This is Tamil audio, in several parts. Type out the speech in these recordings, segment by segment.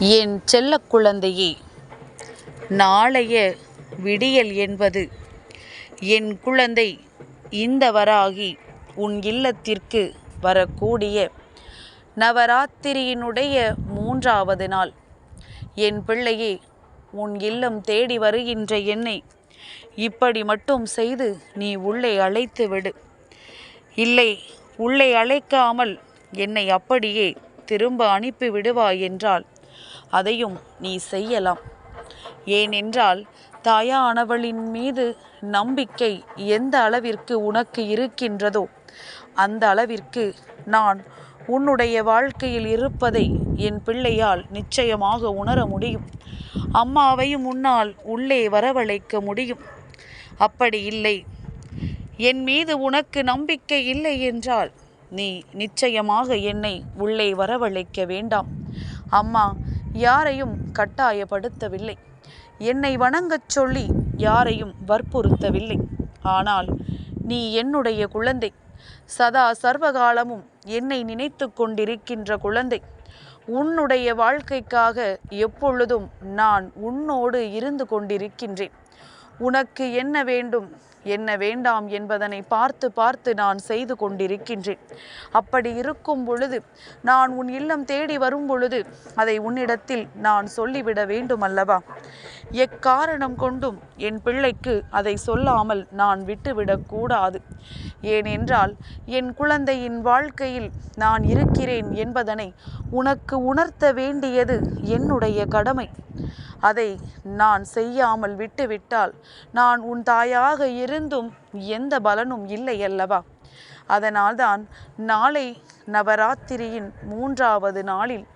என் செல்ல குழந்தையே நாளைய விடியல் என்பது என் குழந்தை இந்த வராகி உன் இல்லத்திற்கு வரக்கூடிய நவராத்திரியினுடைய மூன்றாவது நாள். என் பிள்ளையே உன் இல்லம் தேடி வருகின்ற என்னை இப்படி மட்டும் செய்து நீ உள்ளே அழைத்து விடு. இல்லை உள்ளே அழைக்காமல் என்னை அப்படியே திரும்ப அனுப்பி விடுவாய் என்றால் அதையும் நீ செய்யலாம். ஏனென்றால் தாயானவளின் மீது நம்பிக்கை எந்த அளவிற்கு உனக்கு இருக்கின்றதோ அந்த அளவிற்கு நான் உன்னுடைய வாழ்க்கையில் இருப்பதை என் பிள்ளையால் நிச்சயமாக உணர முடியும். அம்மாவையும் உன்னால் உள்ளே வரவழைக்க முடியும். அப்படி இல்லை. என் மீது உனக்கு நம்பிக்கை இல்லை என்றால் நீ நிச்சயமாக என்னை உள்ளே வரவழைக்க வேண்டாம். அம்மா யாரையும் கட்டாயப்படுத்தவில்லை. என்னை வணங்கச் சொல்லி யாரையும் வற்புறுத்தவில்லை. ஆனால் நீ என்னுடைய குழந்தை. சதா சர்வகாலமும் என்னை நினைத்து கொண்டிருக்கின்ற குழந்தை. உன்னுடைய வாழ்க்கைக்காக எப்பொழுதும் நான் உன்னோடு இருந்து கொண்டிருக்கின்றேன். உனக்கு என்ன வேண்டும்? என்ன வேண்டாம் என்பதனை பார்த்து பார்த்து நான் செய்து கொண்டிருக்கின்றேன். அப்படி இருக்கும் பொழுது நான் உன் இல்லம் தேடி வரும் பொழுது அதை உன்னிடத்தில் நான் சொல்லிவிட வேண்டும் அல்லவா எக்காரணம் கொண்டும் என் பிள்ளைக்கு அதை சொல்லாமல் நான் விட்டுவிடக்கூடாது ஏனென்றால் என் குழந்தையின் வாழ்க்கையில் நான் இருக்கிறேன் என்பதனை உனக்கு உணர்த்த வேண்டியது என்னுடைய கடமை. அதை நான் செய்யாமல் விட்டுவிட்டால் நான் உன் தாயாக இருந்தும் எந்த பலனும் இல்லை அல்லவா? அதனால்தான் நாளை நவராத்திரியின் மூன்றாவது நாளில்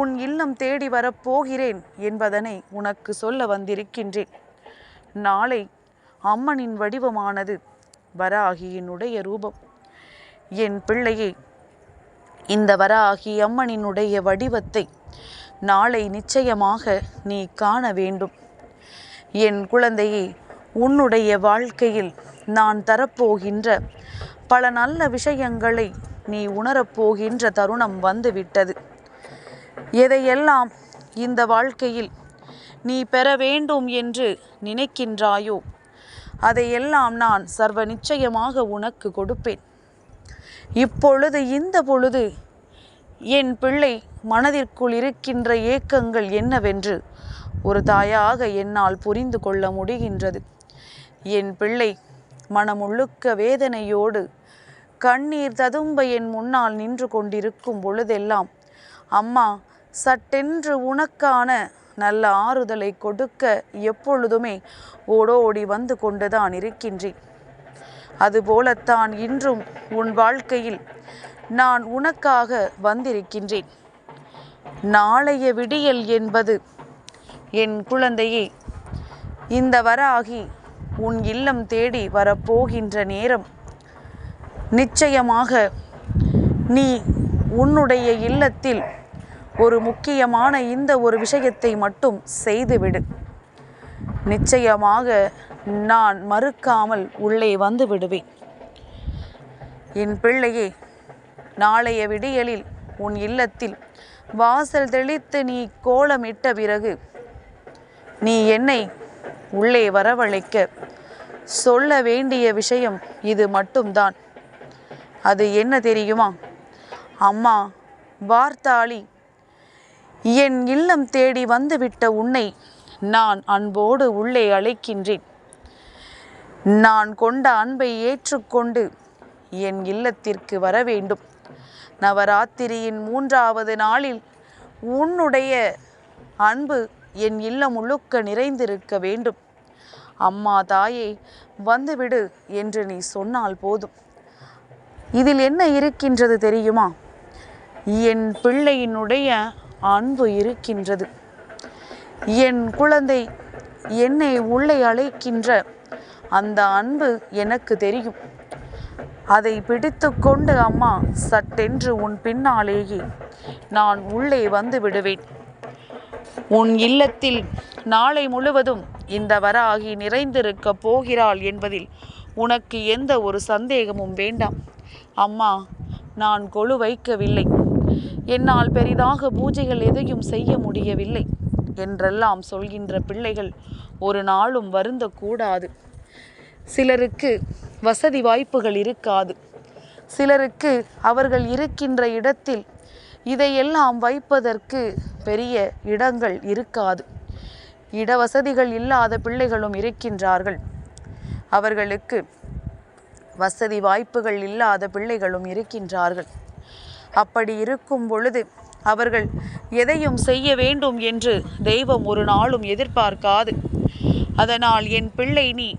உன் இல்லம் தேடி வரப்போகிறேன் என்பதனை உனக்கு சொல்ல வந்திருக்கின்றேன். நாளை அம்மனின் வடிவமானது வராகியினுடைய ரூபம். என் பிள்ளையே இந்த வராகி அம்மனினுடைய வடிவத்தை நாளை நிச்சயமாக நீ காண வேண்டும். என் குழந்தையே உன்னுடைய வாழ்க்கையில் நான் தரப்போகின்ற பல நல்ல விஷயங்களை நீ உணரப்போகின்ற தருணம் வந்துவிட்டது. எதையெல்லாம் இந்த வாழ்க்கையில் நீ பெற வேண்டும் என்று நினைக்கின்றாயோ அதையெல்லாம் நான் சர்வ நிச்சயமாக உனக்கு கொடுப்பேன். இப்பொழுது இந்த பொழுது என் பிள்ளை மனதிற்குள் இருக்கின்ற ஏக்கங்கள் என்னவென்று ஒரு தாயாக என்னால் புரிந்து கொள்ள முடிகின்றது. என் பிள்ளை மனமுழுக்க வேதனையோடு கண்ணீர் ததும்ப என் முன்னால் நின்று கொண்டிருக்கும் பொழுதெல்லாம் அம்மா சட்டென்று உனக்கான நல்ல ஆறுதலை கொடுக்க எப்பொழுதுமே ஓடோடி வந்து கொண்டுதான் இருக்கின்றேன். அதுபோலத்தான் இன்றும் உன் வாழ்க்கையில் நான் உனக்காக வந்திருக்கின்றேன். நாளைய விடியல் என்பது என் குழந்தையே இந்த வராகி உன் இல்லம் தேடி வரப்போகின்ற நேரம். நிச்சயமாக நீ உன்னுடைய இல்லத்தில் ஒரு முக்கியமான இந்த ஒரு விஷயத்தை மட்டும் செய்துவிடு. நிச்சயமாக நான் மறுக்காமல் உள்ளே வந்து விடுவேன். என் பிள்ளையே நாளைய விடியலில் உன் இல்லத்தில் வாசல் தெளித்து நீ கோலமிட்ட பிறகு நீ என்னை உள்ளே வரவழைக்க சொல்ல வேண்டிய விஷயம் இது மட்டும்தான். அது என்ன தெரியுமா? அம்மா வார்த்தாளி என் இல்லம் தேடி வந்துவிட்ட உன்னை நான் அன்போடு உள்ளே அழைக்கின்றேன். நான் கொண்ட அன்பை ஏற்றுக்கொண்டு என் இல்லத்திற்கு வர வேண்டும் நவராத்திரியின் மூன்றாவது நாளில் உன்னுடைய அன்பு என் இல்லம் முழுக்க நிறைந்திருக்க வேண்டும். அம்மா தாயே வந்துவிடு என்று நீ சொன்னால் போதும். இதில் என்ன இருக்கின்றது தெரியுமா? என் பிள்ளையினுடைய அன்பு இருக்கின்றது. என் குழந்தை என்னை உள்ளே அழைக்கின்ற அந்த அன்பு எனக்கு தெரியும். அதை பிடித்து கொண்டு அம்மா சட்டென்று உன் பின்னாலேயே நான் உள்ளே வந்து விடுவேன். உன் இல்லத்தில் நாளை முழுவதும் இந்த வராகி நிறைந்திருக்க போகிறாள் என்பதில் உனக்கு எந்த ஒரு சந்தேகமும் வேண்டாம். அம்மா நான் கொழு வைக்கவில்லை. என்னால் பெரிதாக பூஜைகள் எதையும் செய்ய முடியவில்லை என்றெல்லாம் சொல்கின்ற பிள்ளைகள் ஒரு நாளும் வருந்தக்கூடாது. சிலருக்கு வசதி வாய்ப்புகள் இருக்காது. சிலருக்கு அவர்கள் இருக்கின்ற இடத்தில் இதையெல்லாம் வைப்பதற்கு பெரிய இடங்கள் இருக்காது. இடவசதிகள் இல்லாத பிள்ளைகளும் இருக்கின்றார்கள். அவர்களுக்கு வசதி வாய்ப்புகள் இல்லாத பிள்ளைகளும் இருக்கின்றார்கள். அப்படி இருக்கும் பொழுது அவர்கள் எதையும் செய்ய வேண்டும் என்று தெய்வம் ஒரு நாளும் எதிர்பார்க்காது. அதனால் என் பிள்ளை நீ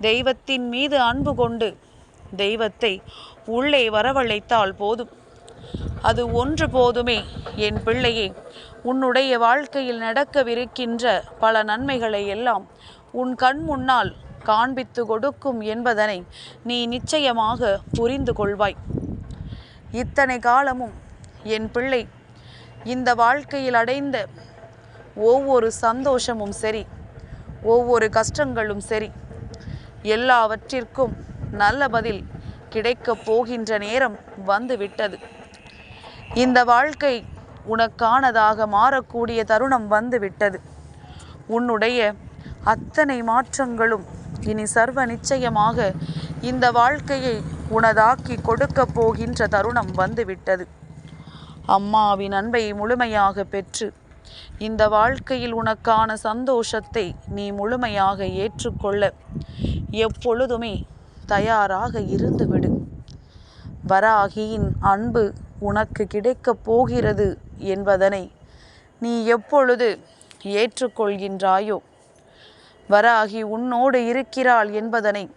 தெய்வத்தின் மீது அன்பு கொண்டு தெய்வத்தை உள்ளே வரவழைத்தால் போதும். அது ஒன்று போதுமே என் பிள்ளையே. உன்னுடைய வாழ்க்கையில் நடக்கவிருக்கின்ற பல நன்மைகளை எல்லாம் உன் கண் முன்னால் காண்பித்து கொடுக்கும் என்பதனை நீ நிச்சயமாக புரிந்து கொள்வாய். இத்தனை காலமும் என் பிள்ளை இந்த வாழ்க்கையில் அடைந்த ஒவ்வொரு சந்தோஷமும் சரி ஒவ்வொரு கஷ்டங்களும் சரி எல்லாவற்றிற்கும் நல்ல பதில் கிடைக்கப் போகின்ற நேரம் வந்துவிட்டது. இந்த வாழ்க்கை உனக்கானதாக மாறக்கூடிய தருணம் வந்துவிட்டது. உன்னுடைய அத்தனை மாற்றங்களும் இனி சர்வ நிச்சயமாக இந்த வாழ்க்கையை உனதாக்கி கொடுக்கப் போகின்ற தருணம் வந்துவிட்டது. அம்மாவின் அன்பை முழுமையாக பெற்று இந்த வாழ்க்கையில் உனக்கான சந்தோஷத்தை நீ முழுமையாக ஏற்றுக்கொள்ள எப்பொழுதுமே தயாராக இருந்துவிடு. வராகியின் அன்பு உனக்கு கிடைக்கப் போகிறது என்பதனை நீ எப்பொழுது ஏற்றுக்கொள்கின்றாயோ வராகி உன்னோடு இருக்கிறாள் என்பதனை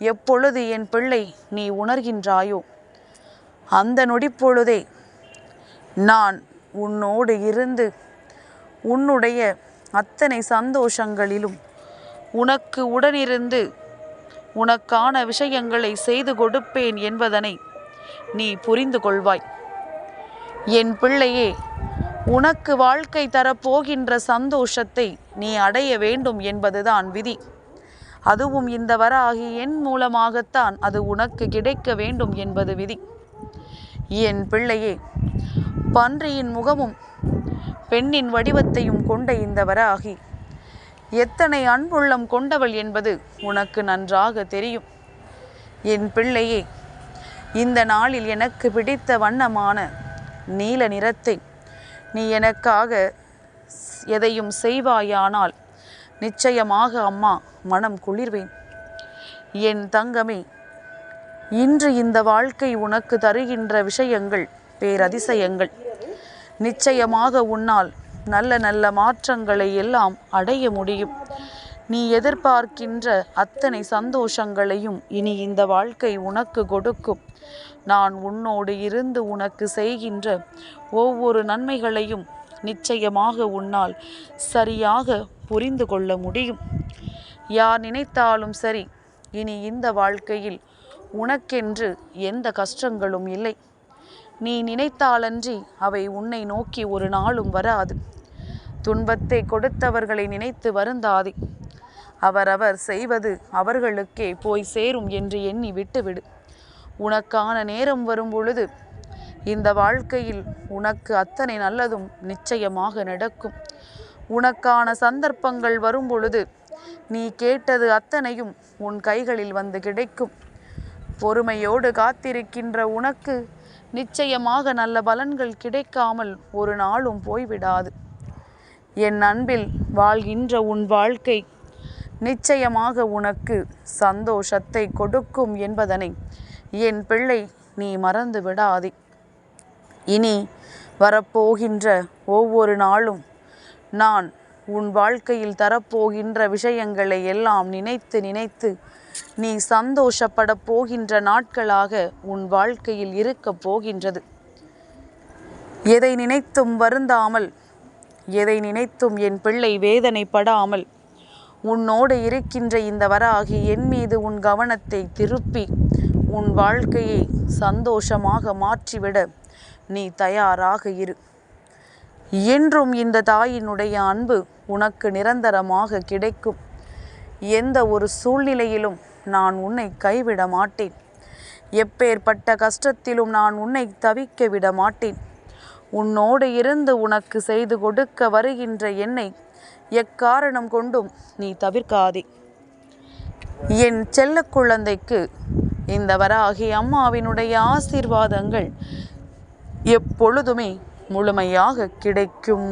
எப்பொழுது என் பிள்ளை நீ உணர்கின்றாயோ அந்த நொடிப்பொழுதே நான் உன்னோடு இருந்து உன்னுடைய அத்தனை சந்தோஷங்களிலும் உனக்கு உடனிருந்து உனக்கான விஷயங்களை செய்து கொடுப்பேன் என்பதனை நீ புரிந்து கொள்வாய். என் பிள்ளையே உனக்கு வாழ்க்கை தரப்போகின்ற சந்தோஷத்தை நீ அடைய வேண்டும் என்பதுதான் விதி. அதுவும் இந்த வராகி என் மூலமாகத்தான் அது உனக்கு கிடைக்க வேண்டும் என்பது விதி. என் பிள்ளையே பன்றியின் முகமும் பெண்ணின் வடிவத்தையும் கொண்ட இந்த வராகி எத்தனை அன்புள்ளம் கொண்டவள் என்பது உனக்கு நன்றாக தெரியும். என் பிள்ளையே இந்த நாளில் எனக்கு பிடித்த வண்ணமான நீல நிறத்தை நீ எனக்காக எதையும் செய்வாயானால் நிச்சயமாக அம்மா மனம் குளிர்வேன். என் தங்கமே இன்று இந்த வாழ்க்கை உனக்கு தருகின்ற விஷயங்கள் பேரதிசயங்கள். நிச்சயமாக உன்னால் நல்ல நல்ல மாற்றங்களை எல்லாம் அடைய முடியும். நீ எதிர்பார்க்கின்ற அத்தனை சந்தோஷங்களையும் இனி இந்த வாழ்க்கை உனக்கு கொடுக்கும். நான் உன்னோடு இருந்து உனக்கு செய்கின்ற ஒவ்வொரு நன்மைகளையும் நிச்சயமாக உன்னால் சரியாக புரிந்து கொள்ள முடியும். யார் நினைத்தாலும் சரி இனி இந்த வாழ்க்கையில் உனக்கென்று எந்த கஷ்டங்களும் இல்லை. நீ நினைத்தாலன்றி அவை உன்னை நோக்கி ஒரு நாளும் வராது. துன்பத்தை கொடுத்தவர்களை நினைத்து வருந்தாதே. அவரவர் செய்வது அவர்களுக்கே போய் சேரும் என்று எண்ணி விட்டுவிடு. உனக்கான நேரம் வரும் பொழுது இந்த வாழ்க்கையில் உனக்கு அத்தனை நல்லதும் நிச்சயமாக நடக்கும். உனக்கான சந்தர்ப்பங்கள் வரும் பொழுது நீ கேட்டது அத்தனையும் உன் கைகளில் வந்து கிடைக்கும். பொறுமையோடு காத்திருக்கின்ற உனக்கு நிச்சயமாக நல்ல பலன்கள் கிடைக்காமல் ஒரு நாளும் போய்விடாது. என் அன்பில் வாழ்கின்ற உன் வாழ்க்கை நிச்சயமாக உனக்கு சந்தோஷத்தை கொடுக்கும் என்பதனை என் பிள்ளை நீ மறந்து விடாதே. இனி வரப்போகின்ற ஒவ்வொரு நாளும் நான் உன் வாழ்க்கையில் தரப்போகின்ற விஷயங்களை எல்லாம் நினைத்து நினைத்து நீ சந்தோஷப்பட போகின்ற நாட்களாக உன் வாழ்க்கையில் இருக்கப் போகின்றது. எதை நினைத்தும் வருந்தாமல் எதை நினைத்தும் என் பிள்ளை வேதனைப்படாமல் உன்னோடு இருக்கின்ற இந்த வராகி என் மீது உன் கவனத்தை திருப்பி உன் வாழ்க்கையை சந்தோஷமாக மாற்றிவிட நீ தயாராக இரு. என்றும் இந்த தாயினுடைய அன்பு உனக்கு நிரந்தரமாக கிடைக்கும். எந்த ஒரு சூழ்நிலையிலும் நான் உன்னை கைவிட மாட்டேன். எப்பேற்பட்ட கஷ்டத்திலும் நான் உன்னை தவிக்க விட மாட்டேன். உன்னோடு இருந்து உனக்கு செய்து கொடுக்க வருகின்ற என்னை எக்காரணம் கொண்டும் நீ தவிர்க்காதே. என் செல்ல குழந்தைக்கு இந்த வராகி அம்மாவினுடைய ஆசீர்வாதங்கள் எப்பொழுதுமே முழுமையாக கிடைக்கும்.